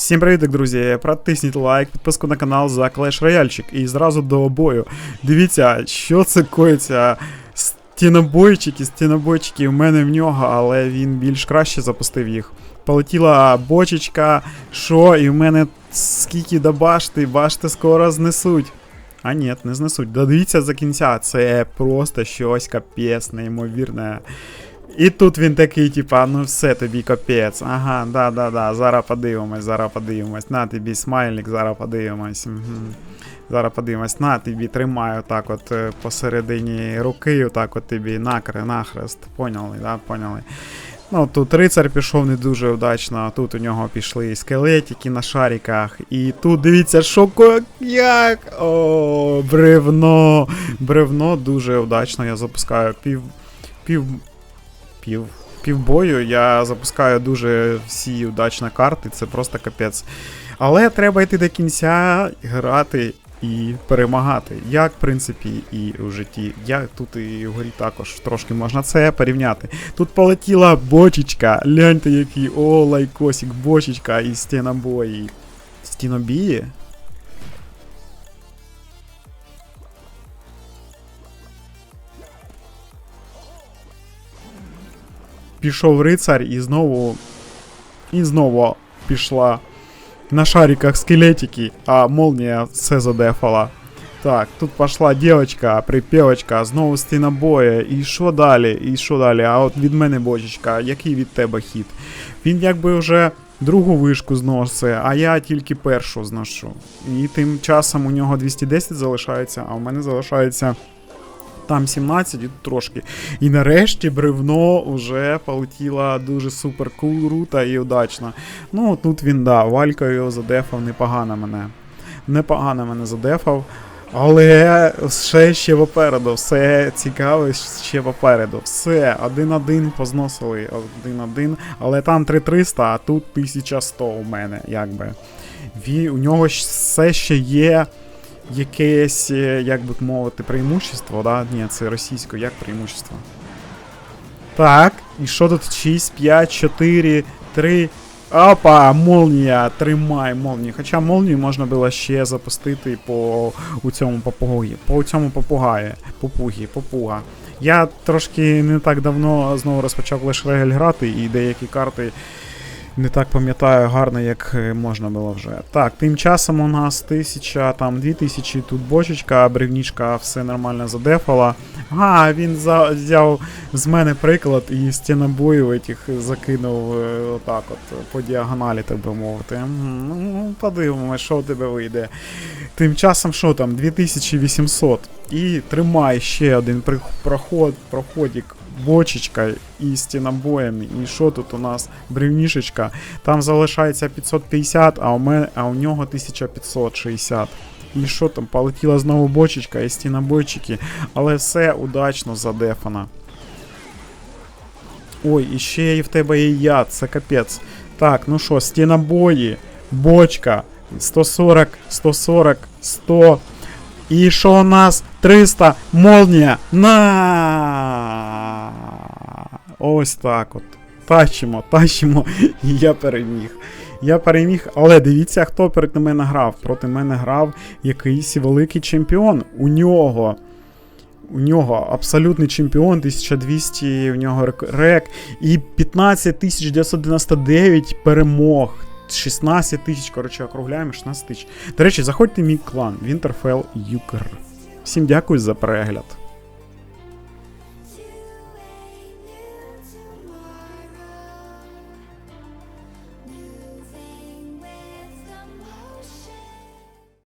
Всім привіт, друзі! Протисніть лайк, підписку на канал за Clash Royale і зразу до бою. Дивіться, що це коїться. Стінобойчики, стінобойчики у мене в нього, але він більш краще запустив їх. Полетіла бочечка, що, і в мене скільки до башти, башти скоро знесуть. А ні, не знесуть. Додивіться за кінця, це просто щось капець, неймовірне. І тут він такий, типа, ну все тобі капець. Ага, да-да-да, зараз подивимось, зараз подивимось. На тобі смайлик, зараз подивимось. Угу. Зараз подивимось, на тобі тримаю так от е, посередині руки, отак от тобі накри, нахрест. Поняли, да, поняли. Ну, тут рицар пішов не дуже вдачно, тут у нього пішли скелетики на шариках. І тут дивіться, що як. О, бревно. Бревно дуже вдачно. Я запускаю пів. пів. Пів. Півбою я запускаю дуже всі удачні карти, це просто капець. Але треба йти до кінця, грати і перемагати. Як, в принципі, і у житті. Як тут і в горі також трошки можна це порівняти. Тут полетіла бочечка. Гляньте, який о, лайкосик, бочечка і стінобої. Стінобії? Пішов рицар і знову. І знову пішла на шариках скелетики, а молния все задефала. Так, тут пошла дівчинка, припівочка, знову стінобоя. І що далі? І що далі? А от від мене бочечка, який від тебе хід? Він якби вже другу вишку зносить, а я тільки першу зношу. І тим часом у нього 210 залишається, а у мене залишається там 17 і трошки. І нарешті бревно вже полетіло дуже супер круто і удачно. Ну, тут він, да, Валька його задефав непогано мене. Непогано мене задефав. Але все ще попереду, все цікаве ще попереду. Все, 1-1 позносили 1-1, але там 3300, а тут 1100 у мене, якби. Ві, у нього все ще є якесь, е, як би мовити, преимущество, да? Ні, це російською, як преимущество. Так, і що тут? 6, 5, 4, 3. Опа, молнія, тримай молнію. Хоча молнію можна було ще запустити по у цьому попугі. По цьому попугаї. Попугі, попуга. Я трошки не так давно знову розпочав Clash Royale грати, і деякі карти не так пам'ятаю гарно, як е, можна було вже. Так, тим часом у нас 1000, там 2000, тут бочечка, бревнічка, все нормально задефала. А, він за, взяв з мене приклад і стінобою этих закинув е, отак от по діагоналі, так би мовити. Ну, подивимось, що у тебе вийде. Тим часом, що там, 2800. І тримай ще один проход, проходик бочечка і стінобоєм. І що тут у нас? Бревнішечка. Там залишається 550, а у мене, а у нього 1560. І що там? Полетіла знову бочечка і стінобойчики, але все удачно задефано. Ой, і ще і в тебе є яд, це капець. Так, ну що, стінобої, бочка, 140, 140, 100. І що у нас? 300, молнія. На! Ось так от. Тащимо, тащимо, і я переміг. Я переміг, але дивіться, хто перед мене грав. Проти мене грав якийсь великий чемпіон. У нього. У нього абсолютний чемпіон, 1200 у нього рек-. І 15999 перемог. 16 тисяч, коротше, округляємо 16 тисяч. До речі, заходьте в мій клан Winterfell Юкр. Всім дякую за перегляд.